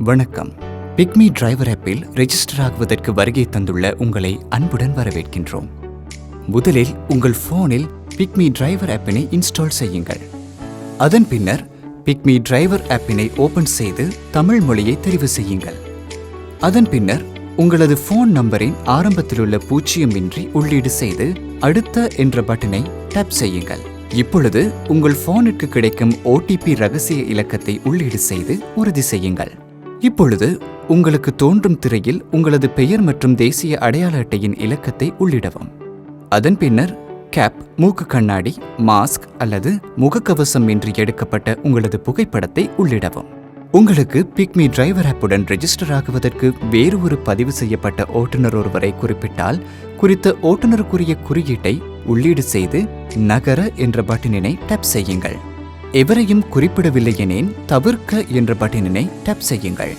வணக்கம். PickMe driver ஆப்பில் register ஆகுவதற்கு வருகை தந்துள்ள உங்களை அன்புடன் வரவேற்கின்றோம். முதலில் உங்கள் போனில் பிக்மி டிரைவர் ஆப்பினை இன்ஸ்டால் செய்யுங்கள். அதன் பின்னர் பிக்மி டிரைவர் ஆப்பினை ஓபன் செய்து தமிழ் மொழியை தெரிவு செய்யுங்கள். அதன் பின்னர் உங்களது ஃபோன் நம்பரின் ஆரம்பத்திலுள்ள பூஜ்ஜியம் இன்றி உள்ளீடு செய்து அடுத்த என்ற பட்டனை டேப் செய்யுங்கள். இப்பொழுது உங்கள் போனுக்கு கிடைக்கும் ஓடிபி ரகசிய இலக்கத்தை உள்ளீடு செய்து உறுதி செய்யுங்கள். இப்பொழுது உங்களுக்கு தோன்றும் திரையில் உங்களது பெயர் மற்றும் தேசிய அடையாள அட்டையின் இலக்கத்தை உள்ளிடவும். அதன் பின்னர் கேப் மூக்கு கண்ணாடி மாஸ்க் அல்லது முகக்கவசம் இன்றி எடுக்கப்பட்ட உங்களது புகைப்படத்தை உள்ளிடவும். உங்களுக்கு பிக்மி டிரைவர் ஆப்புடன் ரெஜிஸ்டர் ஆகுவதற்கு வேறு ஒரு பதிவு செய்யப்பட்ட ஓட்டுநர் ஒருவரை குறிப்பிட்டால் குறித்த ஓட்டுநருக்குரிய குறியீட்டை உள்ளீடு செய்து நகர என்ற பட்டனினை டேப் செய்யுங்கள். எவரையும் குறிப்பிடவில்லை எனேன் தவிர்க்க என்ற பட்டனினை டேப் செய்யுங்கள்.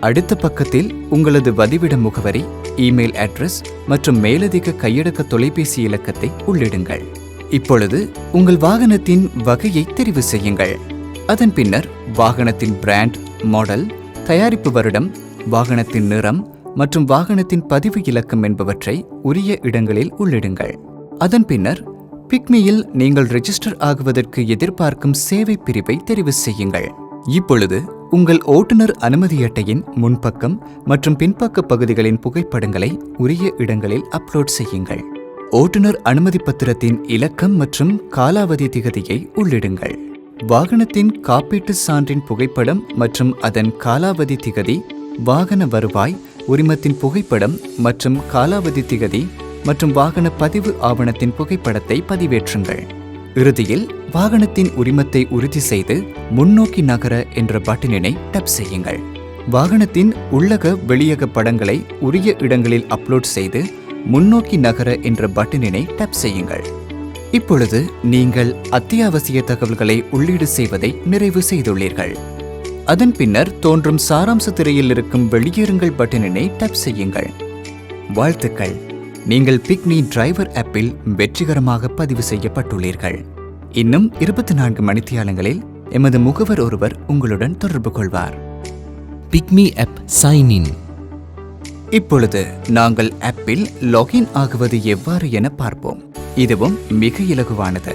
அடுத்த பக்கத்தில் உங்களது வதிவிட முகவரி இமெயில் அட்ரஸ் மற்றும் மேலதிக கையடக்க தொலைபேசி இலக்கத்தை உள்ளிடுங்கள். இப்பொழுது உங்கள் வாகனத்தின் வகையை தெரிவு செய்யுங்கள். அதன் பின்னர் வாகனத்தின் பிராண்ட் மாடல் தயாரிப்பு வருடம் வாகனத்தின் நிறம் மற்றும் வாகனத்தின் பதிவு இலக்கம் என்பவற்றை உரிய இடங்களில் உள்ளிடுங்கள். அதன் பின்னர் பிக்மியில் நீங்கள் ரெஜிஸ்டர் ஆகுவதற்கு எதிர்பார்க்கும் சேவை பிரிவை தெரிவு செய்யுங்கள். இப்பொழுது உங்கள் ஓட்டுநர் அனுமதி அட்டையின் முன்பக்கம் மற்றும் பின்பக்க பகுதிகளின் புகைப்படங்களை உரிய இடங்களில் அப்லோட் செய்யுங்கள். ஓட்டுநர் அனுமதி பத்திரத்தின் இலக்கம் மற்றும் காலாவதி திகதியை உள்ளிடுங்கள். வாகனத்தின் காப்பீட்டு சான்றின் புகைப்படம் மற்றும் அதன் காலாவதி திகதி வாகன வருவாய் உரிமத்தின் புகைப்படம் மற்றும் காலாவதி திகதி மற்றும் வாகன பதிவு ஆவணத்தின் புகைப்படத்தை பதிவேற்றுங்கள். இறுதியில் வாகனத்தின் உரிமத்தை உறுதி செய்து முன்னோக்கி நகர என்ற பட்டனினை டப் செய்யுங்கள். வாகனத்தின் உள்ளக வெளியக படங்களை உரிய இடங்களில் அப்லோட் செய்து முன்னோக்கி நகர என்ற பட்டனினை டப் செய்யுங்கள். இப்பொழுது நீங்கள் அத்தியாவசிய தகவல்களை உள்ளீடு செய்வதை நிறைவு செய்துள்ளீர்கள். அதன் பின்னர் தோன்றும் சாராம்ச திரையில் இருக்கும் வெளியேறுங்கள் பட்டனினை டப் செய்யுங்கள். வாழ்த்துக்கள். நீங்கள் பிக்னி டிரைவர் ஆப்பில் வெற்றிகரமாக பதிவு செய்யப்பட்டுள்ளீர்கள். இன்னும் இருபத்தி நான்கு மணித்தியாலங்களில் எமது முகவர் ஒருவர் உங்களுடன் தொடர்பு கொள்வார். பிக்மி ஆப் சைன் இன் இப்பொழுது நாங்கள் ஆப்பில் லாகின் ஆகுவது எவ்வாறு என பார்ப்போம். இதுவும் மிக இலகுவானது.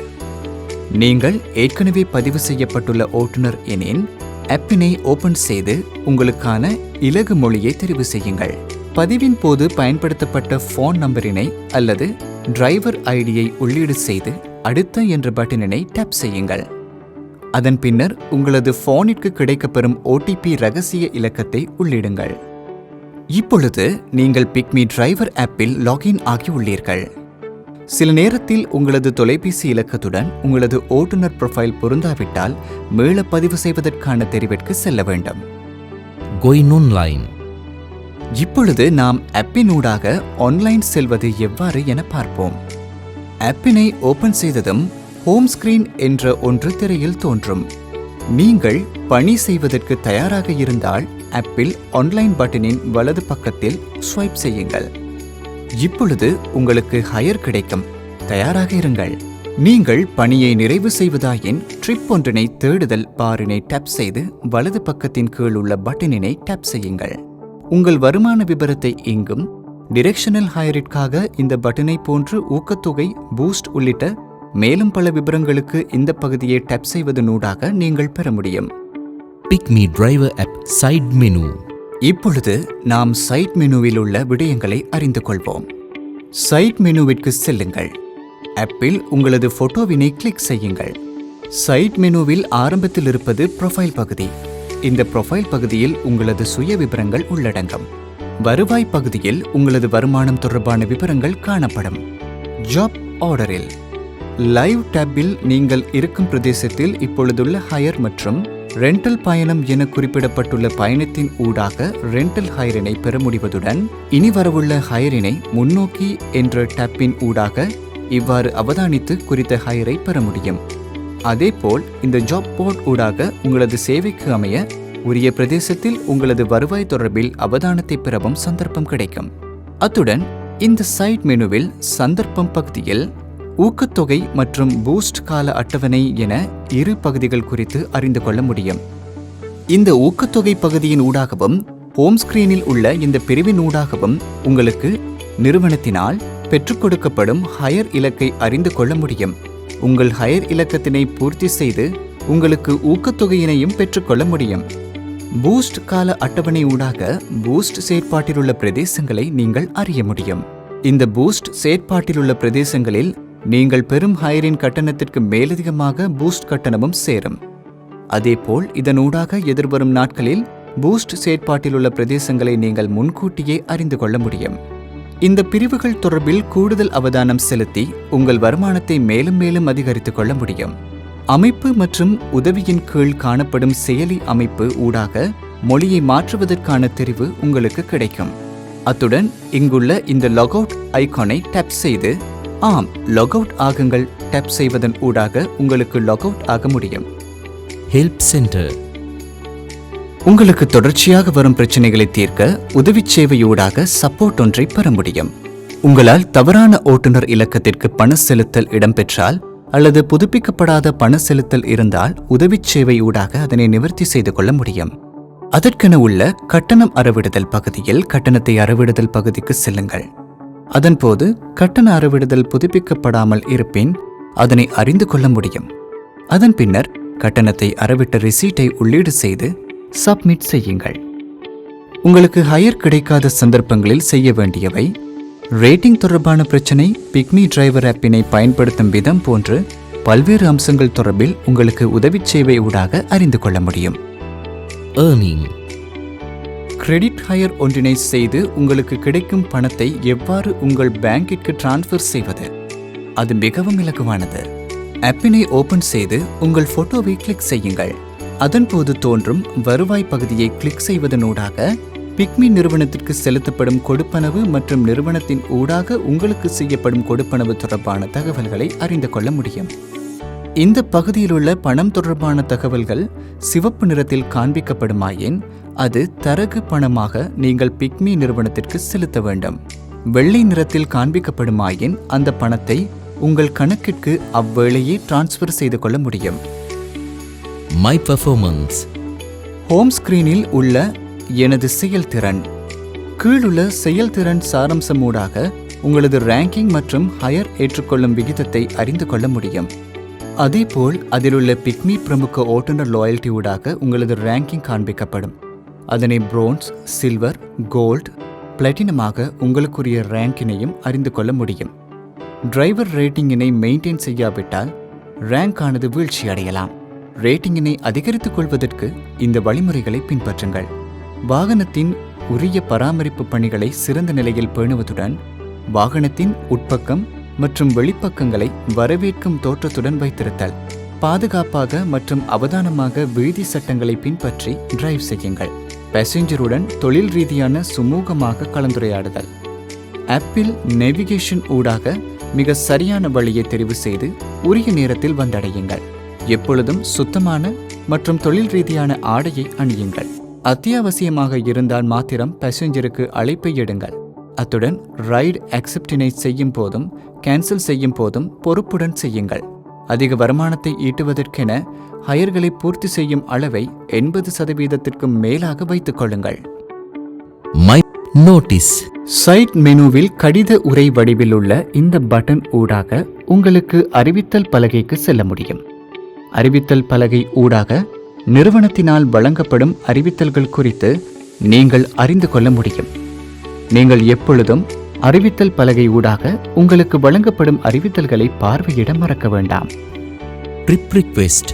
நீங்கள் ஏற்கனவே பதிவு செய்யப்பட்டுள்ள ஓட்டுநர் எனின் ஆப்பினை ஓபன் செய்து உங்களுக்கான இலகு மொழியை தெரிவு செய்யுங்கள். பதிவின் போது பயன்படுத்தப்பட்ட ஃபோன் நம்பரினை அல்லது டிரைவர் ஐடியை உள்ளீடு செய்து அடுத்த என்ற பட்டனினை டேப் செய்யுங்கள். அதன் பின்னர் உங்களது ஃபோனிற்கு கிடைக்கப்பெறும் ஓடிபி ரகசிய இலக்கத்தை உள்ளிடுங்கள். இப்பொழுது நீங்கள் பிக்மி டிரைவர் ஆப்பில் லாகின் ஆகி உள்ளீர்கள் சில நேரத்தில் உங்களது தொலைபேசி இலக்கத்துடன் உங்களது ஓட்டுநர் ப்ரொஃபைல் பொருந்தாவிட்டால் மீள பதிவு செய்வதற்கான தெரிவிற்கு செல்ல வேண்டும். கோயின் லைன் இப்பொழுது நாம் ஆப்பினூடாக ஆன்லைன் செல்வது எவ்வாறு என பார்ப்போம். ஆப்பினை ஓபன் செய்ததும் ஹோம் ஸ்கிரீன் என்ற ஒன்று திரையில் தோன்றும். நீங்கள் பணி செய்வதற்கு தயாராக இருந்தால் ஆப்பில் ஆன்லைன் பட்டனின் வலது பக்கத்தில் ஸ்வைப் செய்யுங்கள். இப்பொழுது உங்களுக்கு ஹயர் கிடைக்கும். தயாராக இருங்கள். நீங்கள் பணியை நிறைவு செய்வதாயின் ட்ரிப் ஒன்றினை தேடுதல் பாரினை டேப் செய்து வலது பக்கத்தின் கீழ் உள்ள பட்டனினை டேப் செய்யுங்கள். உங்கள் வருமான விபரத்தை இங்கும் டிரெக்ஷனல் ஹையரிற்காக இந்த பட்டனை போன்று ஊக்கத்தொகை பூஸ்ட் உள்ளிட்ட மேலும் பல விவரங்களுக்கு இந்த பகுதியை டேப் செய்வதனூடாக நீங்கள் பெற முடியும். PickMe driver app side menu இப்பொழுது நாம் சைட் மெனுவில் உள்ள விடயங்களை அறிந்து கொள்வோம். சைட் மெனுவிற்கு செல்லுங்கள். ஆப்பில் உங்களது போட்டோவினை கிளிக் செய்யுங்கள். சைட் மெனுவில் ஆரம்பத்தில் இருப்பது ப்ரொஃபைல் பகுதி. இந்த ப்ரொஃபைல் பகுதியில் உங்களது சுய விவரங்கள் உள்ளடங்கும். வருவாய் பகுதியில் உங்களது வருமானம் தொடர்பான விவரங்கள் காணப்படும். ஜாப் ஆர்டரில் லைவ் டேப்பில் நீங்கள் இருக்கும் பிரதேசத்தில் இப்பொழுதுள்ள ஹயர் மற்றும் ரெண்டல் பயணம் என குறிப்பிடப்பட்டுள்ள பயணத்தின் ஊடாக ரெண்டல் ஹயரினை பெற முடிவதுடன் இனி வரவுள்ள ஹயரினை முன்னோக்கி என்ற டேப்பின் ஊடாக இவ்வாறு அவதானித்து குறித்த ஹயரை பெற முடியும். அதேபோல் இந்த ஜாப் போர்ட் ஊடாக உங்களது சேவைக்கு அமைய உரிய பிரதேசத்தில் உங்களது வருவாய் தொடர்பில் அவதானத்தை பெறவும் சந்தர்ப்பம் கிடைக்கும். அத்துடன் இந்த சைட் மெனுவில் சந்தர்ப்பம் பகுதியில் ஊக்கத்தொகை மற்றும் பூஸ்ட் கால அட்டவணை என இரு பகுதிகள் குறித்து அறிந்து கொள்ள முடியும். இந்த ஊக்கத்தொகை பகுதியின் ஊடாகவும் ஹோம் ஸ்கிரீனில் உள்ள இந்த பிரிவின் ஊடாகவும் உங்களுக்கு நிறுவனத்தினால் பெற்றுக் கொடுக்கப்படும் ஹையர் இலக்கை அறிந்து கொள்ள முடியும். உங்கள் ஹயர் இலக்கத்தினை பூர்த்தி செய்து உங்களுக்கு ஊக்கத்தொகையினையும் பெற்றுக்கொள்ள முடியும். பூஸ்ட் கால அட்டவணை ஊடாக பூஸ்ட் செயற்பாட்டிலுள்ள பிரதேசங்களை நீங்கள் அறிய முடியும். இந்த பூஸ்ட் செயற்பாட்டிலுள்ள பிரதேசங்களில் நீங்கள் பெறும் ஹயரின் கட்டணத்திற்கு மேலதிகமாக பூஸ்ட் கட்டணமும் சேரும். அதேபோல் இதனூடாக எதிர்வரும் நாட்களில் பூஸ்ட் செயற்பாட்டிலுள்ள பிரதேசங்களை நீங்கள் முன்கூட்டியே அறிந்து கொள்ள முடியும். இந்த பிரிவுகள் தொடர்பில் கூடுதல் அவதானம் செலுத்தி உங்கள் வருமானத்தை மேலும் மேலும் அதிகரித்துக் கொள்ள முடியும். அமைப்பு மற்றும் உதவியின் கீழ் காணப்படும் செயலி அமைப்பு ஊடாக மொழியை மாற்றுவதற்கான தெரிவு உங்களுக்கு கிடைக்கும். அத்துடன் இங்குள்ள இந்த லாகவுட் ஐகானை டேப் செய்து ஆம் லாகவுட் ஆகுங்கள் டேப் செய்வதன் ஊடாக உங்களுக்கு லாகவுட் ஆக முடியும். ஹெல்ப் சென்டர் உங்களுக்கு தொடர்ச்சியாக வரும் பிரச்சனைகளை தீர்க்க உதவிச் சேவையூடாக சப்போர்ட் ஒன்றை பெற முடியும். உங்களால் தவறான ஓட்டுநர் இலக்கத்திற்கு பண செலுத்தல் இடம்பெற்றால் அல்லது புதுப்பிக்கப்படாத பண செலுத்தல் இருந்தால் உதவிச் சேவையூடாக அதனை நிவர்த்தி செய்து கொள்ள முடியும். அதற்கென உள்ள கட்டணம் அறவிடுதல் பகுதியில் கட்டணத்தை அறவிடுதல் பகுதிக்கு செல்லுங்கள். அதன்போது கட்டண அறவிடுதல் புதுப்பிக்கப்படாமல் இருப்பின் அதனை அறிந்து கொள்ள முடியும். அதன் பின்னர் கட்டணத்தை அறவிட்ட ரிசீட்டை உள்ளீடு செய்து சப்மிட் செய்யுங்கள். உங்களுக்கு ஹையர் கிடைக்காத சந்தர்ப்பங்களில் செய்ய வேண்டியவை ரேட்டிங் தொடர்பான பிரச்சனை பிக்மி டிரைவர் ஆப்பினை பயன்படுத்தும் விதம் போன்று பல்வேறு அம்சங்கள் தொடர்பில் உங்களுக்கு உதவிச் சேவை ஊடாக அறிந்து கொள்ள முடியும். ஏர்னிங் கிரெடிட் ஹையர் ஒன்றினை செய்து உங்களுக்கு கிடைக்கும் பணத்தை எவ்வாறு உங்கள் பேங்கிற்கு டிரான்ஸ்ஃபர் செய்வது? அது மிகவும் இலகுவானது. ஆப்பினை ஓபன் செய்து உங்கள் போட்டோவை கிளிக் செய்யுங்கள். அதன்போது தோன்றும் வருவாய் பகுதியை கிளிக் செய்வதனூடாக பிக்மி நிறுவனத்திற்கு செலுத்தப்படும் கொடுப்பனவு மற்றும் நிறுவனத்தின் ஊடாக உங்களுக்கு செய்யப்படும் கொடுப்பனவு தொடர்பான தகவல்களை அறிந்து கொள்ள முடியும். இந்த பகுதியிலுள்ள பணம் தொடர்பான தகவல்கள் சிவப்பு நிறத்தில் காண்பிக்கப்படுமாயின் அது தரகு பணமாக நீங்கள் பிக்மி நிறுவனத்திற்கு செலுத்த வேண்டும். வெள்ளை நிறத்தில் காண்பிக்கப்படுமாயின் அந்த பணத்தை உங்கள் கணக்கிற்கு அவ்வேளையே டிரான்ஸ்ஃபர் செய்து கொள்ள முடியும். மை பர்ஃபார்மன்ஸ் ஹோம் ஸ்க்ரீனில் உள்ள எனது செயல்திறன் கீழுள்ள செயல்திறன் சாரம்சமூடாக உங்களது ரேங்கிங் மற்றும் ஹையர் ஏற்றுக்கொள்ளும் விகிதத்தை அறிந்து கொள்ள முடியும் அதேபோல் அதிலுள்ள பிக்மி பிரமுக ஓட்டுநர் லாயல்டி ஊடாக உங்களது ரேங்கிங் காண்பிக்கப்படும் அதனை புரோன்ஸ் சில்வர் கோல்ட் பிளாட்டினமாக உங்களுக்குரிய ரேங்கினையும் அறிந்து கொள்ள முடியும் டிரைவர் ரேட்டிங்கினை மெயின்டைன் செய்யாவிட்டால் ரேங்கானது வீழ்ச்சி அடையலாம் ரேட்டிங்கினை அதிகரித்துக் கொள்வதற்கு இந்த வழிமுறைகளை பின்பற்றுங்கள். வாகனத்தின் உரிய பராமரிப்பு பணிகளை சிறந்த நிலையில் பேணுவதுடன் வாகனத்தின் உட்பக்கம் மற்றும் வெளிப்பக்கங்களை வரவேற்கும் தோற்றத்துடன் வைத்திருத்தல். பாதுகாப்பாக மற்றும் அவதானமாக வீதி சட்டங்களை பின்பற்றி டிரைவ் செய்யுங்கள். பேசஞ்சருடன் தொழில் ரீதியான சுமூகமாக கலந்துரையாடுதல். ஆப்பிள் நேவிகேஷன் ஊடாக மிக சரியான வழியை தெரிவு செய்து உரிய நேரத்தில் வந்தடையுங்கள். எப்பொழுதும் சுத்தமான மற்றும் தொழில் ரீதியான ஆடையை அணியுங்கள். அத்தியாவசியமாக இருந்தால் மாத்திரம் பேசஞ்சருக்கு அழைப்பை எடுங்கள். அத்துடன் ரைடு அக்செப்டினை செய்யும் போதும் கேன்சல் செய்யும் போதும் பொறுப்புடன் செய்யுங்கள். அதிக வருமானத்தை ஈட்டுவதற்கென ஹயர்களை பூர்த்தி செய்யும் அளவை எண்பது சதவீதத்திற்கும் மேலாக வைத்துக் கொள்ளுங்கள். மை நோட்டீஸ் சைட் மெனுவில் கடித உரை வடிவில் உள்ள இந்த பட்டன் ஊடாக உங்களுக்கு அறிவித்தல் பலகைக்கு செல்ல முடியும். அறிவித்தல் பலகை ஊடாக நிறுவனத்தினால் வழங்கப்படும் அறிவித்தல்கள் குறித்து நீங்கள் அறிந்து கொள்ள முடியும். நீங்கள் எப்பொழுதும் அறிவித்தல் பலகை ஊடாக உங்களுக்கு வழங்கப்படும் அறிவித்தல்களை பார்வையிட மறக்க வேண்டாம். ட்ரிப் ரிக்வெஸ்ட்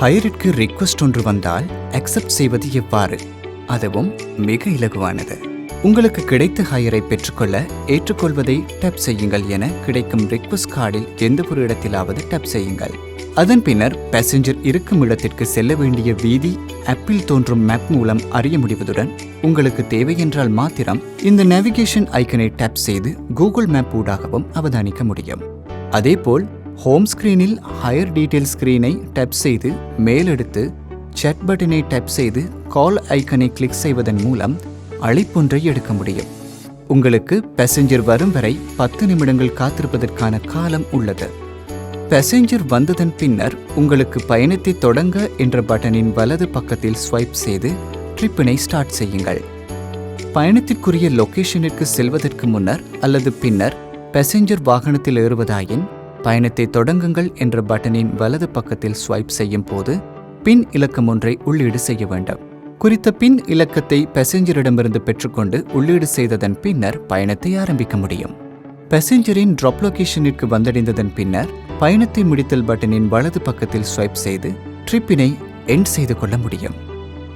ஹையருக்கு ரிக்வெஸ்ட் ஒன்று வந்தால் அக்செப்ட் செய்வது எவ்வாறு? அதுவும் மிக இலகுவானது. உங்களுக்கு கிடைத்த ஹையரை பெற்றுக்கொள்ள ஏற்றுக்கொள்வதை டேப் செய்யுங்கள் என கிடைக்கும் ரிக்வெஸ்ட் கார்டில் எந்த ஒரு இடத்திலாவது டேப் செய்யுங்கள். அதன் பின்னர் பேசஞ்சர் இருக்கும் இடத்திற்கு செல்ல வேண்டிய வீதி ஆப்பில் தோன்றும் மேப் மூலம் அறிய முடிவதுடன் உங்களுக்கு தேவை என்றால் மாத்திரம் இந்த நேவிகேஷன் ஐக்கனை டேப் செய்து கூகுள் மேப் ஊடாகவும் அவதானிக்க முடியும். அதேபோல் ஹோம் ஸ்கிரீனில் ஹையர் டீடைல் ஸ்கிரீனை டேப் செய்து மேலெடுத்து சட் பட்டனை டேப் செய்து கால் ஐக்கனை கிளிக் செய்வதன் மூலம் அழைப்பொன்றை எடுக்க முடியும். உங்களுக்கு பேசஞ்சர் வரும் வரை பத்து நிமிடங்கள் காத்திருப்பதற்கான காலம் உள்ளது. பேசஞ்சர் வந்ததன் பின்னர் உங்களுக்கு பயணத்தை தொடங்க என்ற பட்டனின் வலது பக்கத்தில் ஸ்வைப் செய்து ட்ரிப்பினை ஸ்டார்ட் செய்யுங்கள். பயணத்திற்குரிய லொகேஷனிற்கு செல்வதற்கு முன்னர் அல்லது பின்னர் பேசஞ்சர் வாகனத்தில் ஏறுவதாயின் பயணத்தை தொடங்குங்கள் என்ற பட்டனின் வலது பக்கத்தில் ஸ்வைப் செய்யும் போது பின் இலக்கம் ஒன்றை உள்ளீடு செய்ய வேண்டும். குறித்த பின் இலக்கத்தை பேசஞ்சரிடமிருந்து பெற்றுக்கொண்டு உள்ளீடு செய்ததன் பின்னர் பயணத்தை ஆரம்பிக்க முடியும். பேசஞ்சரின் ட்ராப் லொகேஷனிற்கு வந்தடைந்ததன் பின்னர் பயணத்தை முடித்தல் பட்டனின் வலது பக்கத்தில் ஸ்வைப் செய்து ட்ரிப்பினை எண்ட் செய்து கொள்ள முடியும்.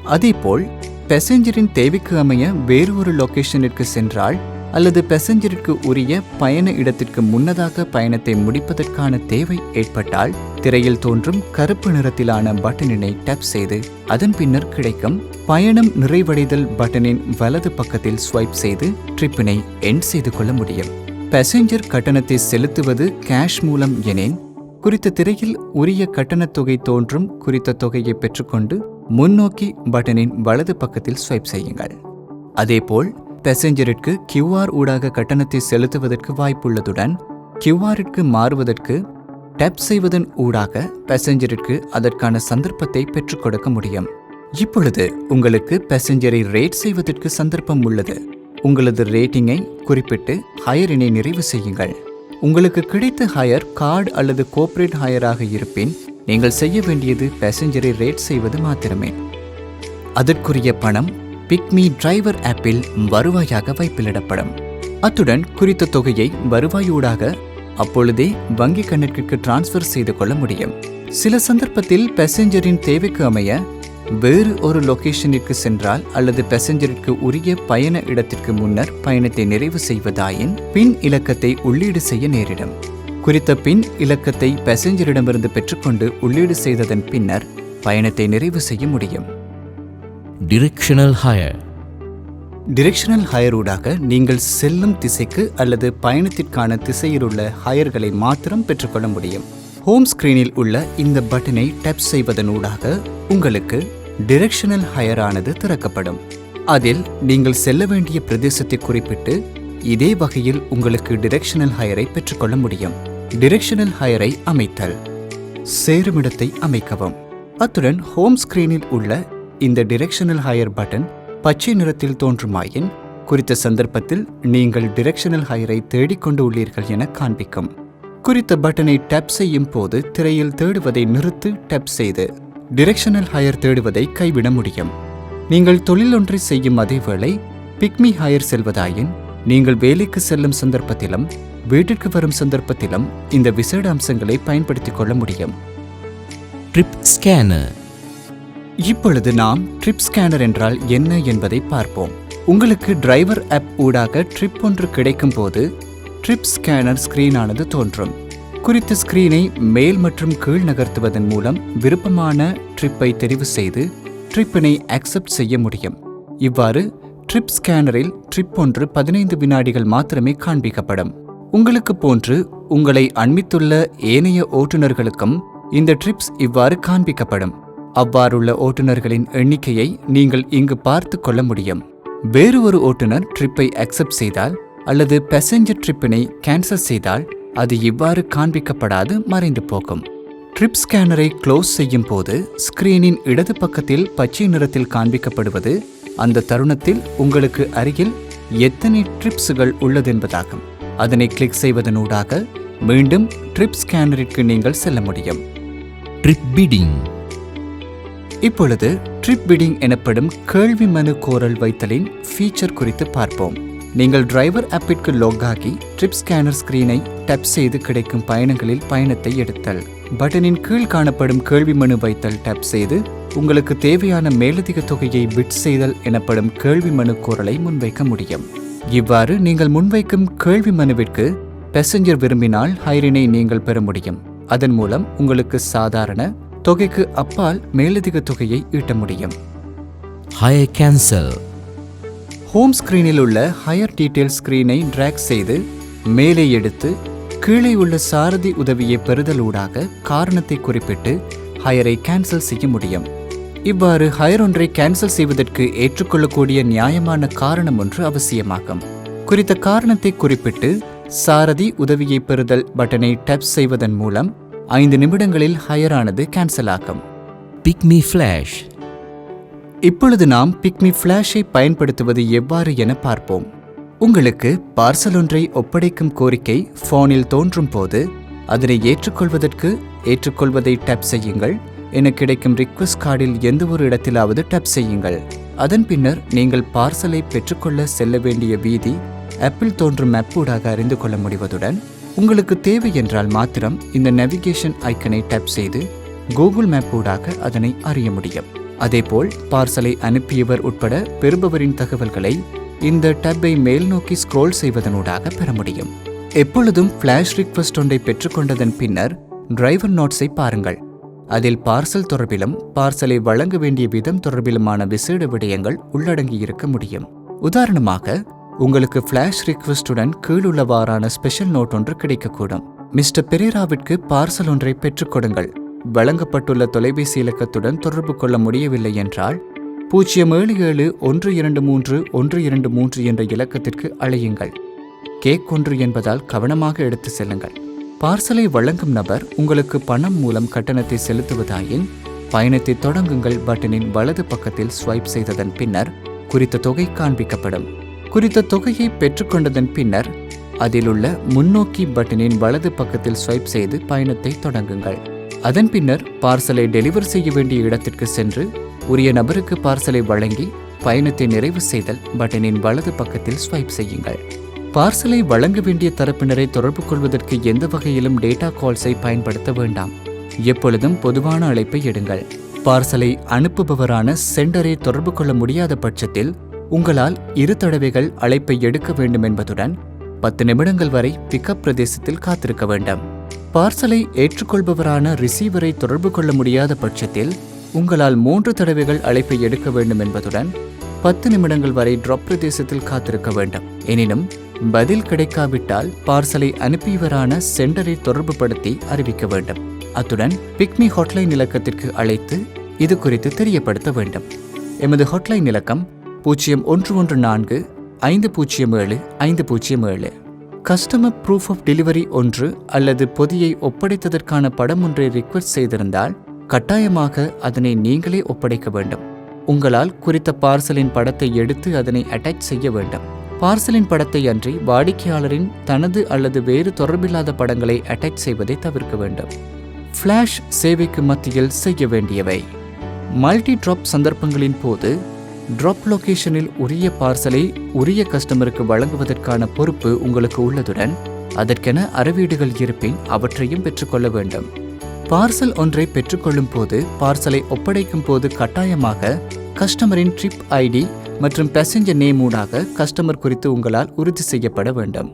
அதேபோல் பேசஞ்சரின் தேவைக்கு அமைய வேறு ஒரு லொகேஷனிற்கு சென்றால் அல்லது பேசஞ்சருக்கு உரிய பயண இடத்திற்கு முன்னதாக பயணத்தை முடிப்பதற்கான தேவை ஏற்பட்டால் திரையில் தோன்றும் கருப்பு நிறத்திலான பட்டனினை டேப் செய்து அதன் பின்னர் கிடைக்கும் பயணம் நிறைவடைதல் பட்டனின் வலது பக்கத்தில் ஸ்வைப் செய்து ட்ரிப்பினை எண்ட் செய்து கொள்ள முடியும். பேசஞ்சர் கட்டணத்தை செலுத்துவது கேஷ் மூலம் எனேன் குறித்த திரையில் உரிய கட்டணத் தொகை தோன்றும் குறித்த தொகையை பெற்றுக்கொண்டு முன்னோக்கி பட்டனின் வலது பக்கத்தில் ஸ்வைப் செய்யுங்கள். அதேபோல் பேசஞ்சருக்கு கியூஆர் ஊடாக கட்டணத்தை செலுத்துவதற்கு வாய்ப்புள்ளதுடன் கியூஆருக்கு மாறுவதற்கு டேப் செய்வதன் ஊடாக பேசஞ்சருக்கு அதற்கான சந்தர்ப்பத்தை பெற்றுக் கொடுக்க முடியும். இப்பொழுது உங்களுக்கு பேசஞ்சரை ரேட் செய்வதற்கு சந்தர்ப்பம் உள்ளது. உங்களது ரேட்டிங்கை குறிப்பிட்டு ஹையரினை நிறைவு செய்யுங்கள். உங்களுக்கு கிடைத்த ஹையர் கார்டு அல்லது கோஆப்ரேட் ஹையராக இருப்பின் நீங்கள் செய்ய வேண்டியது பேசஞ்சரை ரேட் செய்வது மாத்திரமே. அதற்குரிய பணம் பிக்மி டிரைவர் ஆப்பில் வருவாயாக வைப்பிலிடப்படும். அத்துடன் குறித்த தொகையை வருவாயூடாக அப்பொழுதே வங்கி கணக்கிற்கு டிரான்ஸ்ஃபர் செய்து கொள்ள முடியும். சில சந்தர்ப்பத்தில் பேசஞ்சரின் தேவைக்கு அமைய வேறு ஒரு லொகேஷனிற்கு சென்றால் அல்லது பேசஞ்சருக்கு உரிய பயண இடத்திற்கு முன்னர் பயணத்தை நிறைவு செய்வதாயின் பின் இலக்கத்தை உள்ளீடு செய்ய நேரிடும். குறித்த பின் இலக்கத்தை பேசஞ்சரிடமிருந்து பெற்றுக்கொண்டு உள்ளீடு செய்ததன் பின்னர் பயணத்தை நிறைவு செய்ய முடியும். Directional hire. டிரெக்ஷனல் ஹயரூடாக நீங்கள் செல்லும் திசைக்கு அல்லது பயணத்திற்கான திசையிலுள்ள ஹயர்களை மாத்திரம் பெற்றுக்கொள்ள முடியும். ஹோம் ஸ்கிரீனில் உள்ள இந்த பட்டனை டேப் செய்வதனூடாக உங்களுக்கு டிரெக்ஷனல் ஹயரானது திறக்கப்படும். அதில் நீங்கள் செல்ல வேண்டிய பிரதேசத்தை குறிப்பிட்டு இதே வகையில் உங்களுக்கு டிரெக்ஷனல் ஹயரை பெற்றுக்கொள்ள முடியும். டிரெக்ஷனல் ஹயரை அமைத்தல். சேருமிடத்தை அமைக்கவும். அத்துடன் ஹோம் ஸ்கிரீனில் உள்ள இந்த டிரெக்ஷனல் ஹையர் பட்டன் பச்சை நிறத்தில் தோன்றுமாயின் குறித்த சந்தர்ப்பத்தில் நீங்கள் டிரெக்ஷனல் ஹையரை தேடிக்கொண்டு உள்ளீர்கள் என காண்பிக்கும். குறித்த பட்டனை டேப் செய்யும் போது திரையில் தேடுவதை நிறுத்து டேப் செய்து டிரெக்ஷனல் ஹையர் தேடுவதை கைவிட முடியும். நீங்கள் தொழில் ஒன்றை செய்யும் அதேவேளை பிக்மி ஹையர் செல்வதாயின் நீங்கள் வேலைக்கு செல்லும் சந்தர்ப்பத்திலும் வீட்டிற்கு வரும் சந்தர்ப்பத்திலும் இந்த விசேட அம்சங்களை பயன்படுத்திக் கொள்ள முடியும். Trip scanner. இப்பொழுது நாம் ட்ரிப் ஸ்கேனர் என்றால் என்ன என்பதை பார்ப்போம். உங்களுக்கு டிரைவர் ஆப் ஊடாக ட்ரிப் ஒன்று கிடைக்கும் போது ட்ரிப் ஸ்கேனர் ஸ்கிரீனானது தோன்றும். குறித்த ஸ்கிரீனை மேல் மற்றும் கீழ் நகர்த்துவதன் மூலம் விருப்பமான ட்ரிப்பை தெரிவு செய்து ட்ரிப்பினை அக்செப்ட் செய்ய முடியும். இவ்வாறு ட்ரிப் ஸ்கேனரில் ட்ரிப் ஒன்று பதினைந்து வினாடிகள் மாத்திரமே காண்பிக்கப்படும். உங்களுக்கு போன்று உங்களை அண்மித்துள்ள ஏனைய ஓட்டுநர்களுக்கும் இந்த ட்ரிப்ஸ் இவ்வாறு காண்பிக்கப்படும். அவ்வாறுள்ள ஓட்டுநர்களின் எண்ணிக்கையை நீங்கள் இங்கு பார்த்து கொள்ள முடியும். வேறு ஒரு ஓட்டுநர் ட்ரிப்பை அக்செப்ட் செய்தால் அல்லது பேசஞ்சர் ட்ரிப்பினை கேன்சல் செய்தால் அது இவ்வாறு காண்பிக்கப்படாது மறைந்து போகும். ட்ரிப் ஸ்கேனரை க்ளோஸ் செய்யும் போது ஸ்கிரீனின் இடது பக்கத்தில் பச்சை நிறத்தில் காண்பிக்கப்படுவது அந்த தருணத்தில் உங்களுக்கு அருகில் எத்தனை ட்ரிப்ஸுகள் உள்ளதென்பதாகும் அதனை கிளிக் செய்வதனூடாக மீண்டும் ட்ரிப் ஸ்கேனரிற்கு நீங்கள் செல்ல முடியும். Trip bidding. இப்பொழுது ட்ரிப் பிடிங் எனப்படும் கேள்வி மனு கோரல் வைத்தலின் ஃபீச்சர் குறித்து பார்ப்போம். நீங்கள் டிரைவர் ஆப்பிற்கு லாக் ஆகி ட்ரிப் ஸ்கேனர் ஸ்கிரீனை டப் செய்து கிடைக்கும் பயணங்களில் பயணத்தை எடுத்தல். பட்டனின் கீழ் காணப்படும் கேள்வி மனு வைத்தல் டேப் செய்து உங்களுக்கு தேவையான மேலதிக தொகையை பிட் செய்தல் எனப்படும் கேள்வி மனு கோரலை முன்வைக்க முடியும். இவ்வாறு நீங்கள் முன்வைக்கும் கேள்வி மனுவிற்கு பேசஞ்சர் விரும்பினால் ஹைரினை நீங்கள் பெற முடியும். அதன் மூலம் உங்களுக்கு சாதாரண தொகைக்கு அப்பால் மேலதிக தொகையை ஈட்ட முடியும். ஹை கேன்சல் ஹோம் ஸ்க்ரீனில் உள்ள ஹையர் டீட்டெயில் ஸ்க்ரீனை ட்ராக் செய்து மேலே எடுத்து கீழே உள்ள சாரதி உதவியை பெறுதலூடாக காரணத்தை குறிப்பிட்டு ஹையரை கேன்சல் செய்ய முடியும். இவ்வாறு ஹையர் ஒன்றை கேன்சல் செய்வதற்கு ஏற்றுக்கொள்ளக்கூடிய நியாயமான காரணம் ஒன்று அவசியமாகும். குறித்த காரணத்தை குறிப்பிட்டு சாரதி உதவியை பெறுதல் பட்டனை டேப் செய்வதன் மூலம் ஐந்து நிமிடங்களில் ஹையரானது கேன்சல் ஆகும். PickMe flash. இப்பொழுது நாம் பிக்மி ஃப்ளாஷை பயன்படுத்துவது எவ்வாறு என பார்ப்போம். உங்களுக்கு பார்சல் ஒன்றை ஒப்படைக்கும் கோரிக்கை ஃபோனில் தோன்றும் போது அதனை ஏற்றுக்கொள்வதற்கு ஏற்றுக்கொள்வதை டேப் செய்யுங்கள். என கிடைக்கும் ரிக்வெஸ்ட் கார்டில் எந்த ஒரு இடத்திலாவது டேப் செய்யுங்கள். அதன் பின்னர் நீங்கள் பார்சலை பெற்றுக்கொள்ள செல்ல வேண்டிய வீதி ஆப்பிள் தோன்றும் மேப்பூடாக அறிந்து கொள்ள முடிவதுடன் உங்களுக்கு தேவை என்றால் மாத்திரம் இந்த நேவிகேஷன் ஐக்கனை டேப் செய்து கூகுள் மேப்பூடாக அதனை அறிய முடியும். அதேபோல் பார்சலை அனுப்பியவர் உட்பட பெறுபவரின் தகவல்களை இந்த டப்பை மேல் நோக்கி ஸ்க்ரோல் செய்வதனூடாக பெற முடியும். எப்பொழுதும் ஃப்ளாஷ் ரிக்வெஸ்ட் ஒன்றை பெற்றுக்கொண்டதன் பின்னர் டிரைவர் நோட்ஸை பாருங்கள். அதில் பார்சல் தொடர்பிலும் பார்சலை வழங்க வேண்டிய விதம் தொடர்பிலுமான விசேட விடயங்கள் உள்ளடங்கியிருக்க முடியும். உதாரணமாக உங்களுக்கு ஃப்ளாஷ் ரிக்வெஸ்டுடன் கீழுள்ளவாறான ஸ்பெஷல் நோட் ஒன்று கிடைக்கக்கூடும். மிஸ்டர் பெரேராவிற்கு பார்சல் ஒன்றை பெற்றுக் கொடுங்கள். வழங்கப்பட்டுள்ள தொலைபேசி இலக்கத்துடன் தொடர்பு கொள்ள முடியவில்லை என்றால் பூஜ்ஜியம் ஏழு ஏழு ஒன்று இரண்டு மூன்று ஒன்று இரண்டு மூன்று என்ற இலக்கத்திற்கு அழையுங்கள். கேக் ஒன்று என்பதால் கவனமாக எடுத்து செல்லுங்கள். பார்சலை வழங்கும் நபர் உங்களுக்கு பணம் மூலம் கட்டணத்தை செலுத்துவதாயின் பயணத்தை தொடங்குங்கள் பட்டனின் வலது பக்கத்தில் ஸ்வைப் செய்ததன் பின்னர் குறித்த தொகை காண்பிக்கப்படும். குறித்த தொகையை பெற்றுக்கொண்டதன் பின்னர் அதிலுள்ள முன்னோக்கி பட்டனின் வலது பக்கத்தில் ஸ்வைப் செய்து பயணத்தை தொடங்குங்கள். அதன் பின்னர் பார்சலை டெலிவர் செய்ய வேண்டிய இடத்திற்கு சென்று உரிய நபருக்கு பார்சலை வழங்கி பயணத்தை நிறைவு செய்தல் பட்டனின் வலது பக்கத்தில் ஸ்வைப் செய்யுங்கள். பார்சலை வழங்க வேண்டிய தரப்பினரை தொடர்பு கொள்வதற்கு எந்த வகையிலும் டேட்டா கால்ஸை பயன்படுத்த வேண்டாம். எப்பொழுதும் பொதுவான அழைப்பை எடுங்கள். பார்சலை அனுப்புபவரான சென்டரை தொடர்பு கொள்ள முடியாத பட்சத்தில் உங்களால் இரு தடவைகள் அழைப்பை எடுக்க வேண்டும் என்பதுடன் பத்து நிமிடங்கள் வரை பிக்கப் பிரதேசத்தில் காத்திருக்க வேண்டும். பார்சலை ஏற்றுக்கொள்பவரான ரிசீவரை தொடர்பு கொள்ள முடியாத பட்சத்தில் உங்களால் மூன்று தடவைகள் அழைப்பை எடுக்க வேண்டும் என்பதுடன் பத்து நிமிடங்கள் வரை ட்ராப் பிரதேசத்தில் காத்திருக்க வேண்டும். எனினும் பதில் கிடைக்காவிட்டால் பார்சலை அனுப்பியவரான சென்டரை தொடர்புபடுத்தி அறிவிக்க வேண்டும். அத்துடன் பிக்மி ஹாட்லைன் இலக்கத்திற்கு அழைத்து இது குறித்து தெரியப்படுத்த வேண்டும். எமது ஹாட்லைன் இலக்கம் பூஜ்ஜியம் ஒன்று ஒன்று நான்கு ஐந்து பூஜ்ஜியம் ஏழு ஐந்து பூஜ்ஜியம் ஏழு. கஸ்டமர் ப்ரூஃப் ஆஃப் டெலிவரி ஒன்று அல்லது பொதியை ஒப்படைத்ததற்கான படம் ஒன்றை ரிக்வெஸ்ட் செய்திருந்தால் கட்டாயமாக அதனை நீங்களே ஒப்படைக்க வேண்டும். உங்களால் குறித்த பார்சலின் படத்தை எடுத்து அதனை அட்டாச் செய்ய வேண்டும். பார்சலின் படத்தை அன்றி வாடிக்கையாளரின் தனது அல்லது வேறு தொடர்பில்லாத படங்களை அட்டாச் செய்வதை தவிர்க்க வேண்டும். ஃப்ளாஷ் சேவைக்கு மத்தியில் செய்ய வேண்டியவை. மல்டி ட்ராப் சந்தர்ப்பங்களின் போது ட்ராப் லொகேஷனில் உரிய பார்சலை உரிய கஸ்டமருக்கு வழங்குவதற்கான பொறுப்பு உங்களுக்கு உள்ளதுடன் அதற்கென அறவீடுகள் இருப்பின் அவற்றையும் பெற்றுக்கொள்ள வேண்டும். பார்சல் ஒன்றை பெற்றுக்கொள்ளும் போது பார்சலை ஒப்படைக்கும் போது கட்டாயமாக கஸ்டமரின் ட்ரிப் ஐடி மற்றும் பேசஞ்சர் நேம் ஊடாக கஸ்டமர் குறித்து உங்களால் உறுதி செய்யப்பட வேண்டும்.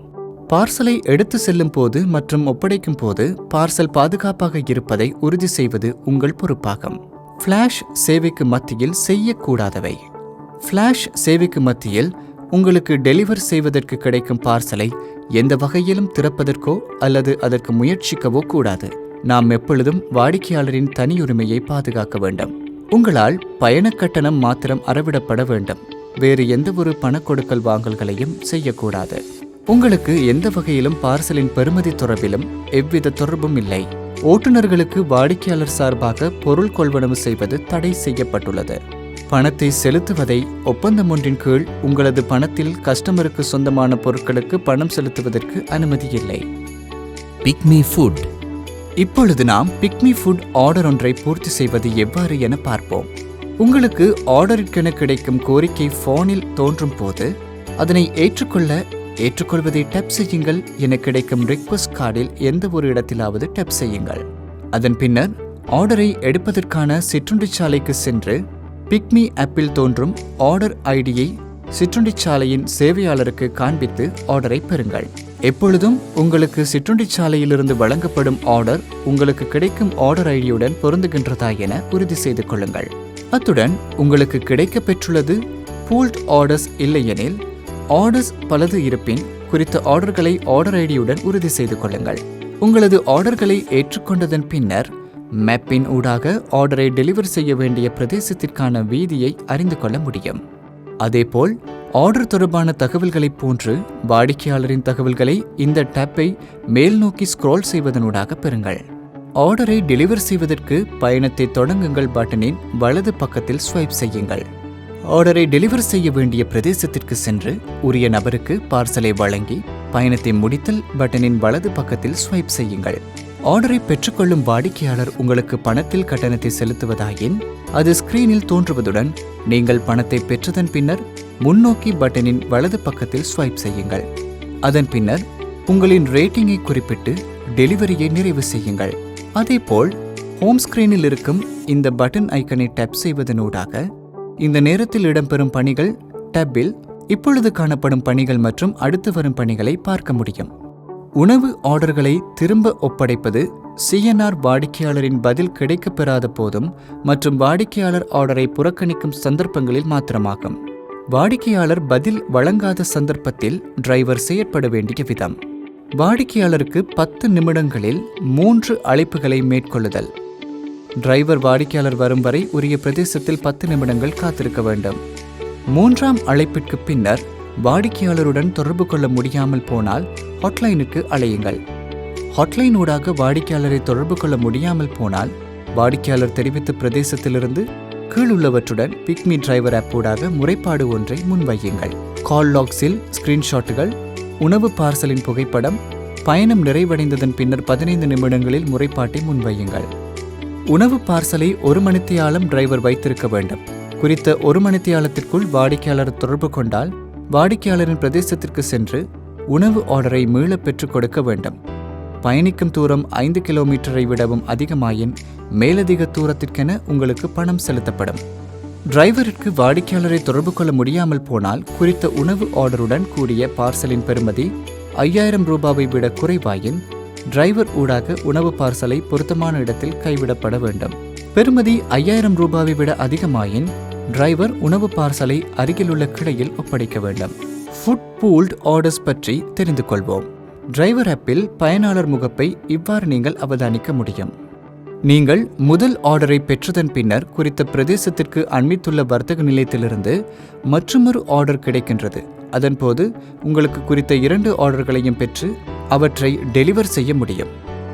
பார்சலை எடுத்து செல்லும் போது மற்றும் ஒப்படைக்கும் போது பார்சல் பாதுகாப்பாக இருப்பதை உறுதி செய்வது உங்கள் பொறுப்பாகும். ஃப்ளாஷ் சேவைக்கு மத்தியில் செய்யக்கூடாதவை. ஃப்ளாஷ் சேவைக்கு மத்தியில் உங்களுக்கு டெலிவர் செய்வதற்கு கிடைக்கும் பார்சலை எந்த வகையிலும் திறப்பதற்கோ அல்லது அதற்கு முயற்சிக்கவோ கூடாது. நாம் எப்பொழுதும் வாடிக்கையாளரின் தனியுரிமையை பாதுகாக்க வேண்டும். உங்களால் பயணக் கட்டணம் மாத்திரம் அறவிடப்பட வேண்டும். வேறு எந்த ஒரு பணக்கொடுக்கல் வாங்கல்களையும் செய்யக்கூடாது. உங்களுக்கு எந்த வகையிலும் பார்சலின் பெறுமதி தொடர்பிலும் எவ்வித தொடர்பும் இல்லை. ஓட்டுநர்களுக்கு வாடிக்கையாளர் சார்பாக பொருள் கொள்வனவு செய்வது தடை செய்யப்பட்டுள்ளது. பணத்தை செலுத்துவதை ஒப்பந்தம் ஒன்றின் கீழ் உங்களது பணத்தில் கஸ்டமருக்கு சொந்தமான பொருட்களுக்கு பணம் செலுத்துவதற்கு அனுமதி இல்லை. Me food. இப்பொழுது நாம் பிக்மி ஃபுட் ஆர்டர் ஒன்றை பூர்த்தி செய்வது எவ்வாறு என பார்ப்போம். உங்களுக்கு ஆர்டருக்கென கிடைக்கும் கோரிக்கை போனில் தோன்றும் போது அதனை ஏற்றுக்கொள்ள ஏற்றுக்கொள்வதை டேப் செய்யுங்கள் என கிடைக்கும் ரிக்வெஸ்ட் கார்டில் எந்த ஒரு இடத்திலாவது டேப் செய்யுங்கள். அதன் பின்னர் ஆர்டரை எடுப்பதற்கான சிற்றுண்டிச்சாலைக்கு சென்று பிக்மி ஆப்பில் தோன்றும் ஆர்டர் ஐடியை சிற்றுண்டிச்சாலையின் சேவையாளருக்கு காண்பித்து ஆர்டரை பெறுங்கள். எப்பொழுதும் உங்களுக்கு சிற்றுண்டிச்சாலையிலிருந்து வழங்கப்படும் ஆர்டர் உங்களுக்கு கிடைக்கும் ஆர்டர் ஐடியுடன் பொருந்துகின்றதா என உறுதி செய்து கொள்ளுங்கள். அத்துடன் உங்களுக்கு கிடைக்கப் பெற்றுள்ளது பூல்ட் ஆர்டர்ஸ் இல்லையெனில் ஆர்டர்ஸ் பலது இருப்பின் குறித்த ஆர்டர்களை ஆர்டர் ஐடியுடன் உறுதி செய்து கொள்ளுங்கள். உங்களது ஆர்டர்களை ஏற்றுக்கொண்டதன் பின்னர் மேப்பின் ஊடாக ஆர்டரை டெலிவர் செய்ய வேண்டிய பிரதேசத்திற்கான வீதியை அறிந்து கொள்ள முடியும். அதேபோல் ஆர்டர் தொடர்பான தகவல்களைப் போன்று வாடிக்கையாளரின் தகவல்களை இந்த டேப்பை மேல் நோக்கி ஸ்க்ரோல் செய்வதனூடாக பெறுங்கள். ஆர்டரை டெலிவர் செய்வதற்கு பயணத்தை தொடங்குங்கள் பட்டனின் வலது பக்கத்தில் ஸ்வைப் செய்யுங்கள். ஆர்டரை டெலிவர் செய்ய வேண்டிய பிரதேசத்திற்கு சென்று உரிய நபருக்கு பார்சலை வழங்கி பயணத்தை முடித்தல் பட்டனின் வலது பக்கத்தில் ஸ்வைப் செய்யுங்கள். ஆர்டரை பெற்றுக்கொள்ளும் வாடிக்கையாளர் உங்களுக்கு பணத்தில் கட்டணத்தை செலுத்துவதாயின் அது ஸ்கிரீனில் தோன்றுவதுடன் நீங்கள் பணத்தை பெற்றதன் பின்னர் முன்னோக்கி பட்டனின் வலது பக்கத்தில் ஸ்வைப் செய்யுங்கள். அதன் பின்னர் உங்களின் ரேட்டிங்கை குறிப்பிட்டு டெலிவரியை நிறைவு செய்யுங்கள். அதேபோல் ஹோம் ஸ்கிரீனில் இருக்கும் இந்த பட்டன் ஐக்கனை டேப் செய்வதனூடாக இந்த நேரத்தில் இடம்பெறும் பணிகள் டேப்பில் இப்பொழுது காணப்படும் பணிகள் மற்றும் அடுத்து வரும் பணிகளை பார்க்க முடியும். உணவு ஆர்டர்களை திரும்ப ஒப்படைப்பது சிஎன்ஆர் வாடிக்கையாளரின் பதில் கிடைக்கப்பெறாத போதும் மற்றும் வாடிக்கையாளர் ஆர்டரை புறக்கணிக்கும் சந்தர்ப்பங்களில் மாத்திரமாகும். வாடிக்கையாளர் பதில் வழங்காத சந்தர்ப்பத்தில் டிரைவர் செயற்பட வேண்டிய விதம். வாடிக்கையாளருக்கு பத்து நிமிடங்களில் மூன்று அழைப்புகளை மேற்கொள்ளுதல். டிரைவர் வாடிக்கையாளர் வரும் வரை உரிய பிரதேசத்தில் பத்து நிமிடங்கள் காத்திருக்க வேண்டும். மூன்றாம் அழைப்பிற்கு பின்னர் வாடிக்கையாளருடன் தொடர்பு கொள்ள முடியாமல் போனால் ஹாட்லைனுக்கு அழையுங்கள். ஹாட்லைன் ஊடாக வாடிக்கையாளரை தொடர்பு கொள்ள முடியாமல் போனால் வாடிக்கையாளர் தெரிவித்த பிரதேசத்திலிருந்து கீழுள்ளவற்றுடன் பிக்மி டிரைவர் ஆப் ஊடாக முறைப்பாடு ஒன்றை முன்வையுங்கள். கால் லாக்ஸில் ஸ்கிரீன்ஷாட்டுகள் உணவு பார்சலின் புகைப்படம் பயணம் நிறைவடைந்ததன் பின்னர் பதினைந்து நிமிடங்களில் முறைப்பாட்டை முன்வையுங்கள். உணவு பார்சலை ஒரு மணித்தியாலம் டிரைவர் வைத்திருக்க வேண்டும். குறித்த ஒரு மணித்தியாலத்திற்குள் வாடிக்கையாளர் தொடர்பு கொண்டால் வாடிக்கையாளரின் பிரதேசத்திற்கு சென்று உணவு ஆர்டரை மீள பெற்றுக் கொடுக்க வேண்டும். பயணிக்கும் தூரம் ஐந்து கிலோமீட்டரை விடவும் அதிகமாயின் மேலதிக தூரத்திற்கென உங்களுக்கு பணம் செலுத்தப்படும். டிரைவருக்கு வாடிக்கையாளரை தொடர்பு கொள்ள முடியாமல் போனால் குறித்த உணவு ஆர்டருடன் கூடிய பார்சலின் பெறுமதி ஐயாயிரம் ரூபாவை விட குறைவாயின் டிரைவர் ஊடாக உணவு பார்சலை பொருத்தமான இடத்தில் கைவிடப்பட வேண்டும். பெறுமதி ஐயாயிரம் ரூபாவை விட அதிகமாயின் டிரைவர் உணவு பார்சலை அருகிலுள்ள கிளையில் ஒப்படைக்க வேண்டும். ஃபுட் பூல்ட் ஆர்டர்ஸ் பற்றி தெரிந்து கொள்வோம். டிரைவர் ஆப்பில் பயனாளர் முகப்பை இவ்வாறு நீங்கள் அவதானிக்க முடியும். நீங்கள் முதல் ஆர்டரை பெற்றதன் பின்னர் குறித்த பிரதேசத்திற்கு அண்மித்துள்ள வர்த்தக நிலையத்திலிருந்து மற்றொரு ஆர்டர் கிடைக்கின்றது. அதன்போது உங்களுக்கு குறித்த இரண்டு ஆர்டர்களையும் பெற்று அவற்றை டெலிவர் செய்ய முடியும்.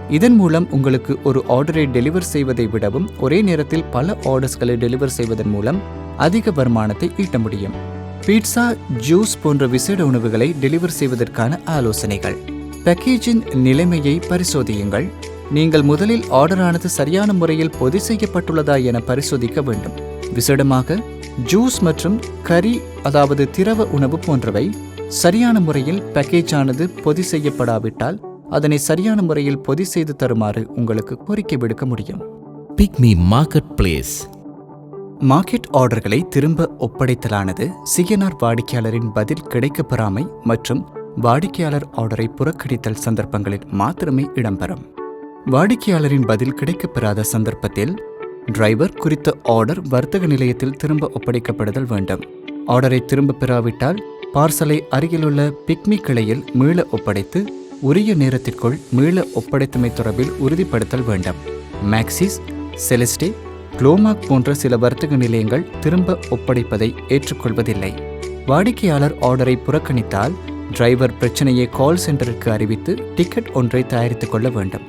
இதன் மூலம் உங்களுக்கு ஒரு ஆர்டரை டெலிவர் செய்வதை விடவும் ஒரே நேரத்தில் பல ஆர்டர்ஸ்களை டெலிவர் செய்வதன் மூலம் அதிக வருமானத்தை ஈட்ட முடியும். பீட்சா ஜூஸ் போன்ற விசேட உணவுகளை டெலிவர் செய்வதற்கான ஆலோசனைகள். பேக்கேஜின் நிலைமையை பரிசோதியுங்கள். நீங்கள் முதலில் ஆர்டரானது சரியான முறையில் பொதி செய்யப்பட்டுள்ளதா என பரிசோதிக்க வேண்டும். விசேடமாக ஜூஸ் மற்றும் கறி அதாவது திரவ உணவு போன்றவை சரியான முறையில் பேக்கேஜ் ஆனது பொதி செய்யப்படாவிட்டால் அதனை சரியான முறையில் பொதி செய்து தருமாறு உங்களுக்கு கோரிக்கை விடுக்க முடியும். பிக்மி மார்க்கெட் பிளேஸ் மார்க்கெட் ஆர்டர்களை திரும்ப ஒப்படைத்தலானது சிஎன்ஆர் வாடிக்கையாளரின் பதில் கிடைக்கப்பெறாமை மற்றும் வாடிக்கையாளர் ஆர்டரை புறக்கணித்தல் சந்தர்ப்பங்களில் மாத்திரமே இடம்பெறும். வாடிக்கையாளரின் பதில் கிடைக்கப்பெறாத சந்தர்ப்பத்தில் டிரைவர் குறித்த ஆர்டர் வர்த்தக நிலையத்தில் திரும்ப ஒப்படைக்கப்படுதல் வேண்டும். ஆர்டரை திரும்ப பெறாவிட்டால் பார்சலை அருகிலுள்ள பிக்மி கிளையில் மீள ஒப்படைத்து உரிய நேரத்திற்குள் மீள ஒப்படைத்தமை தொடர்பில் உறுதிப்படுத்தல் வேண்டும். மேக்சிஸ் செலிஸ்டே குளோமாக் போன்ற சில வர்த்தக நிலையங்கள் திரும்ப ஒப்படைப்பதை ஏற்றுக்கொள்வதில்லை. வாடிக்கையாளர் ஆர்டரை புறக்கணித்தால் டிரைவர் பிரச்சனையை கால் சென்டருக்கு அறிவித்து டிக்கெட் ஒன்றை தயாரித்துக் கொள்ள வேண்டும்.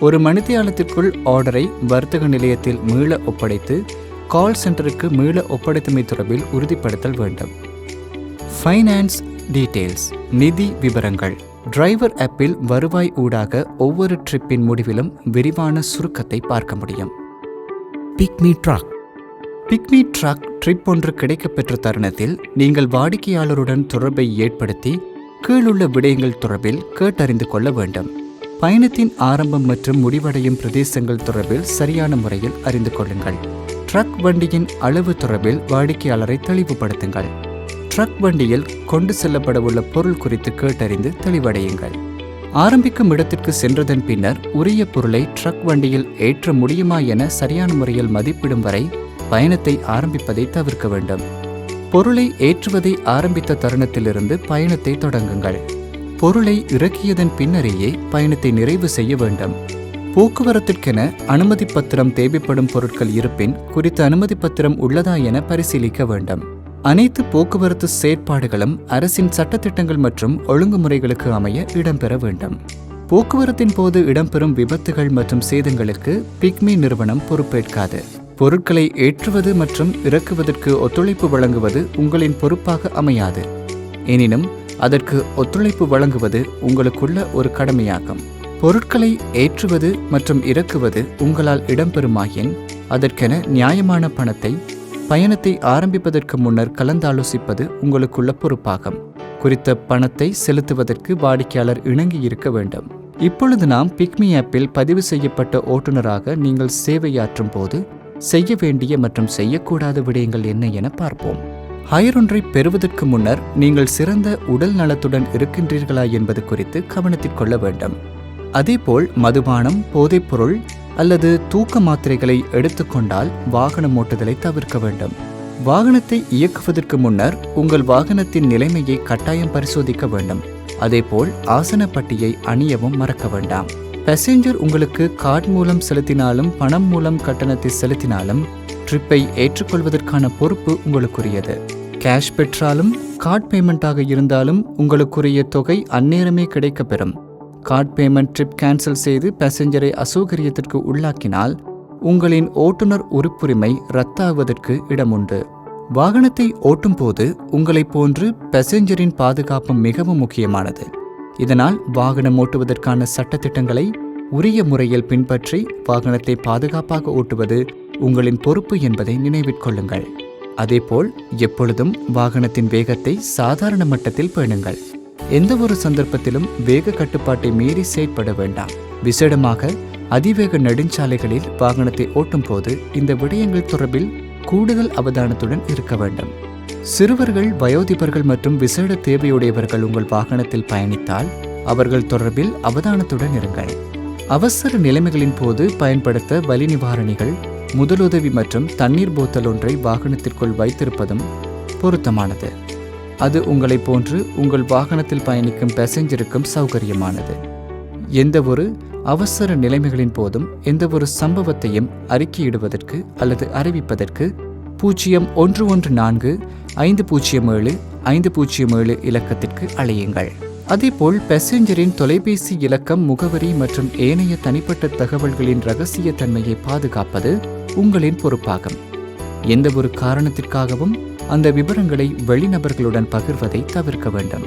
ஒரு மணித்தியாலத்திற்குள் ஆர்டரை வர்த்தக நிலையத்தில் மீள ஒப்படைத்து கால் சென்டருக்கு மீள ஒப்படைத்தமை தொடர்பில் உறுதிப்படுத்தல் வேண்டும். ஃபைனான்ஸ் டீடைல்ஸ் நிதி விவரங்கள். டிரைவர் ஆப்பில் வருவாய் ஊடாக ஒவ்வொரு ட்ரிப்பின் முடிவிலும் விரிவான சுருக்கத்தை பார்க்க முடியும். PickMe Truck. PickMe truck trip ஒன்று கிடைக்கப்பெற்ற தருணத்தில் நீங்கள் வாடிக்கையாளருடன் தொடர்பை ஏற்படுத்தி கீழுள்ள விடயங்கள் தொடர்பில் கேட்டறிந்து கொள்ள வேண்டும். பயணத்தின் ஆரம்பம் மற்றும் முடிவடையும் பிரதேசங்கள் தொடர்பில் சரியான முறையில் அறிந்து கொள்ளுங்கள். ட்ரக் வண்டியின் அளவு தொடர்பில் வாடிக்கையாளரை தெளிவுபடுத்துங்கள். ட்ரக் வண்டியில் கொண்டு செல்லப்படவுள்ள பொருள் குறித்து கேட்டறிந்து தெளிவடையுங்கள். ஆரம்பிக்கும் இடத்திற்கு சென்றதன் பின்னர் உரிய பொருளை ட்ரக் வண்டியில் ஏற்ற முடியுமா என சரியான முறையில் மதிப்பிடும் வரை பயணத்தை ஆரம்பிப்பதை தவிர்க்க வேண்டும். பொருளை ஏற்றுவதை ஆரம்பித்த தருணத்திலிருந்து பயணத்தை தொடங்குங்கள். பொருளை இறக்கியதன் பின்னரேயே பயணத்தை நிறைவு செய்ய வேண்டும். போக்குவரத்திற்கென அனுமதி பத்திரம் தேவைப்படும் பொருட்கள் இருப்பின் குறித்த அனுமதி பத்திரம் உள்ளதா என பரிசீலிக்க வேண்டும். அனைத்து போக்குவரத்து செயற்பாடுகளும் அரசின் சட்டத்திட்டங்கள் மற்றும் ஒழுங்குமுறைகளுக்கு அமைய இடம்பெற வேண்டும். போக்குவரத்தின் போது இடம்பெறும் விபத்துகள் மற்றும் சேதங்களுக்கு பிக்மி நிறுவனம் பொறுப்பேற்காது. பொருட்களை ஏற்றுவது மற்றும் இறக்குவதற்கு ஒத்துழைப்பு வழங்குவது உங்களின் பொறுப்பாக அமையாது. எனினும் அதற்கு ஒத்துழைப்பு வழங்குவது உங்களுக்குள்ள ஒரு கடமையாகும். பொருட்களை ஏற்றுவது மற்றும் இறக்குவது உங்களால் இடம்பெறுமாயின் அதற்கென நியாயமான பணத்தை பயணத்தை ஆரம்பிப்பதற்கு முன்னர் கலந்தாலோசிப்பது உங்களுக்குள்ள பொறுப்பாகும். குறித்த பணத்தை செலுத்துவதற்கு வாடிக்கையாளர் இணங்கி இருக்க வேண்டும். இப்பொழுது நாம் பிக்மி ஆப்பில் பதிவு செய்யப்பட்ட ஓட்டுநராக நீங்கள் சேவையாற்றும் போது செய்ய வேண்டிய மற்றும் செய்யக்கூடாத விடயங்கள் என்ன என பார்ப்போம். ஹயர் ஒன்றை பெறுவதற்கு முன்னர் நீங்கள் சிறந்த உடல் நலத்துடன் இருக்கின்றீர்களா என்பது குறித்து கவனத்தில் கொள்ள வேண்டும். அதேபோல் மதுபானம் போதைப்பொருள் அல்லது தூக்க மாத்திரைகளை எடுத்துக்கொண்டால் வாகனம் ஓட்டுதலை தவிர்க்க வேண்டும். வாகனத்தை இயக்குவதற்கு முன்னர் உங்கள் வாகனத்தின் நிலைமையை கட்டாயம் பரிசோதிக்க வேண்டும். அதேபோல் ஆசனப்பட்டியை அணியவும் மறக்க வேண்டாம். பேசஞ்சர் உங்களுக்கு கார்டு மூலம் செலுத்தினாலும் பணம் மூலம் கட்டணத்தை செலுத்தினாலும் ட்ரிப்பை ஏற்றுக்கொள்வதற்கான பொறுப்பு உங்களுக்குரியது. கேஷ் பெற்றாலும் கார்டு பேமெண்ட்டாக இருந்தாலும் உங்களுக்குரிய தொகை அந்நேரமே கிடைக்கப்பெறும். கார்ட் பேமெண்ட் ட்ரிப் கேன்சல் செய்து பேசஞ்சரை அசௌகரியத்திற்கு உள்ளாக்கினால் உங்களின் ஓட்டுநர் உறுப்புரிமை ரத்தாகுவதற்கு இடமுண்டு. வாகனத்தை ஓட்டும்போது உங்களைப் போன்று பேசஞ்சரின் பாதுகாப்பு மிகவும் முக்கியமானது. இதனால் வாகனம் ஓட்டுவதற்கான சட்டத்திட்டங்களை உரிய முறையில் பின்பற்றி வாகனத்தை பாதுகாப்பாக ஓட்டுவது உங்களின் பொறுப்பு என்பதை நினைவிற்கொள்ளுங்கள் அதேபோல் எப்பொழுதும் வாகனத்தின் வேகத்தை சாதாரண மட்டத்தில் பேணுங்கள். எந்த ஒரு சந்தர்ப்பத்திலும் வேக கட்டுப்பாட்டை மீறி செயற்பட வேண்டாம். விசேடமாக அதிவேக நெடுஞ்சாலைகளில் வாகனத்தை ஓட்டும் போது இந்த விடயங்கள் தொடர்பில் கூடுதல் அவதானத்துடன் இருக்க வேண்டும். சிறுவர்கள் வயோதிபர்கள் மற்றும் விசேட தேவையுடையவர்கள் உங்கள் வாகனத்தில் பயணித்தால் அவர்கள் தொடர்பில் அவதானத்துடன் இருங்கள். அவசர நிலைமைகளின் போது பயன்படுத்த வலி நிவாரணிகள் முதலுதவி மற்றும் தண்ணீர் போத்தல் ஒன்றை வாகனத்திற்குள் வைத்திருப்பதும் பொருத்தமானது. அது உங்களைப் போன்று உங்கள் வாகனத்தில் பயணிக்கும் பேசஞ்சருக்கும் சௌகரியமானது. எந்தவொரு அவசர நிலைமைகளின் போதும் எந்த ஒரு சம்பவத்தையும் அறிக்கையிடுவதற்கு அல்லது அறிவிப்பதற்கு பூஜ்ஜியம் ஒன்று ஒன்று நான்கு ஐந்து பூஜ்ஜியம் ஏழு ஐந்து பூஜ்ஜியம் ஏழு இலக்கத்திற்கு அழையுங்கள். அதேபோல் பேசஞ்சரின் தொலைபேசி இலக்கம் முகவரி மற்றும் ஏனைய தனிப்பட்ட தகவல்களின் ரகசிய தன்மையை பாதுகாப்பது உங்களின் பொறுப்பாகும். எந்த ஒரு காரணத்திற்காகவும் அந்த விவரங்களை வெளிநபர்களுடன் பகிர்வதை தவிர்க்க வேண்டும்.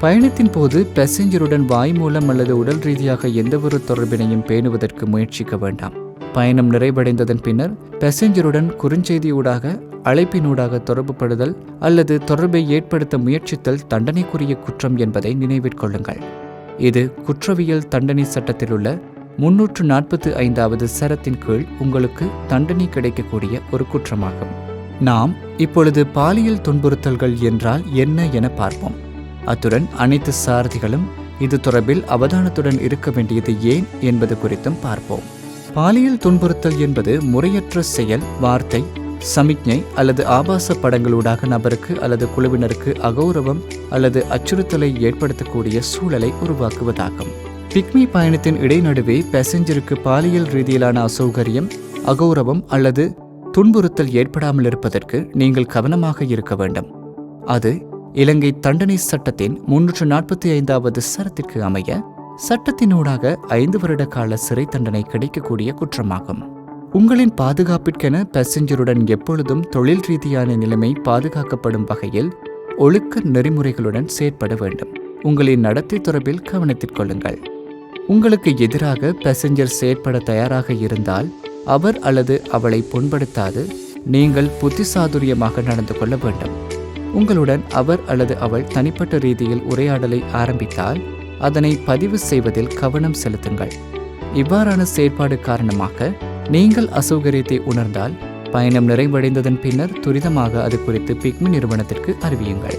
பயணத்தின் போது பேசஞ்சருடன் வாய் மூலம் அல்லது உடல் ரீதியாக எந்தவொரு தொடர்பினையும் பேணுவதற்கு முயற்சிக்க வேண்டாம். பயணம் நிறைவடைந்ததன் பின்னர் பேசஞ்சருடன் குறுஞ்செய்தியூடாக அழைப்பினூடாக தொடர்புபடுதல் அல்லது தொடர்பை ஏற்படுத்த முயற்சித்தல் தண்டனைக்குரிய குற்றம் என்பதை நினைவிற்கொள்ளுங்கள் இது குற்றவியல் தண்டனை சட்டத்தில் உள்ள முன்னூற்று நாற்பத்து ஐந்தாவது சரத்தின் கீழ் உங்களுக்கு தண்டனை கிடைக்கக்கூடிய ஒரு குற்றமாகும். நாம் இப்பொழுது பாலியல் துன்புறுத்தல்கள் என்றால் என்ன என பார்ப்போம். அத்துடன் அனைத்து சாரதிகளும் இது தொடர்பில் அவதானத்துடன் இருக்க வேண்டியது ஏன் என்பது குறித்தும் பார்ப்போம். பாலியல் துன்புறுத்தல் என்பது முறையற்ற செயல் வார்த்தை சமிக்ஞை அல்லது ஆபாச படங்களூடாக நபருக்கு அல்லது குழுவினருக்கு அகௌரவம் அல்லது அச்சுறுத்தலை ஏற்படுத்தக்கூடிய சூழலை உருவாக்குவதாகும். பிக்மி பயணத்தின் இடைநடுவே பேசஞ்சருக்கு பாலியல் ரீதியிலான அசௌகரியம் அகௌரவம் அல்லது துன்புறுத்தல் ஏற்படாமல் இருப்பதற்கு நீங்கள் கவனமாக இருக்க வேண்டும். அது இலங்கை தண்டனை சட்டத்தின் முன்னூற்று நாற்பத்தி ஐந்தாவது சரத்திற்கு அமைய சட்டத்தினூடாக ஐந்து வருட கால சிறை தண்டனை கிடைக்கக்கூடிய குற்றமாகும். உங்களின் பாதுகாப்பிற்கென பேசஞ்சருடன் எப்பொழுதும் தொழில் ரீதியான நிலைமை பாதுகாக்கப்படும் வகையில் ஒழுக்க நெறிமுறைகளுடன் செயற்பட வேண்டும். உங்களின் நடத்தை தொடர்பில் கவனத்திற்கொள்ளுங்கள் உங்களுக்கு எதிராக பேசஞ்சர் செயற்பட தயாராக இருந்தால் அவர் அல்லது அவளை புண்படுத்தாது. நீங்கள் புத்திசாதுரியமாக நடந்து கொள்ள வேண்டும். உங்களுடன் அவர் அல்லது அவள் தனிப்பட்ட ரீதியில் உரையாடலை ஆரம்பித்தால் அதனை பதிவு செய்வதில் கவனம் செலுத்துங்கள். இவ்வாறான செயற்பாடு காரணமாக நீங்கள் அசௌகரியத்தை உணர்ந்தால் பயணம் நிறைவடைந்ததன் பின்னர் துரிதமாக அது குறித்து பிக்மி நிறுவனத்திற்கு அறிவியுங்கள்.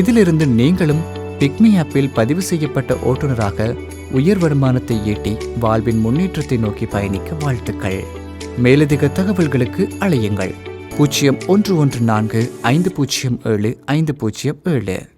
இதிலிருந்து நீங்களும் பிக்மி ஆப்பில் பதிவு செய்யப்பட்ட ஓட்டுநராக உயர் வருமானத்தை ஈட்டி வாழ்வின் முன்னேற்றத்தை நோக்கி பயணிக்க வாழ்த்துக்கள். மேலதிக தகவல்களுக்கு அழையுங்கள். பூஜ்ஜியம் ஒன்று ஒன்று நான்கு ஐந்து பூஜ்ஜியம் ஏழு ஐந்து பூஜ்ஜியம் ஏழு.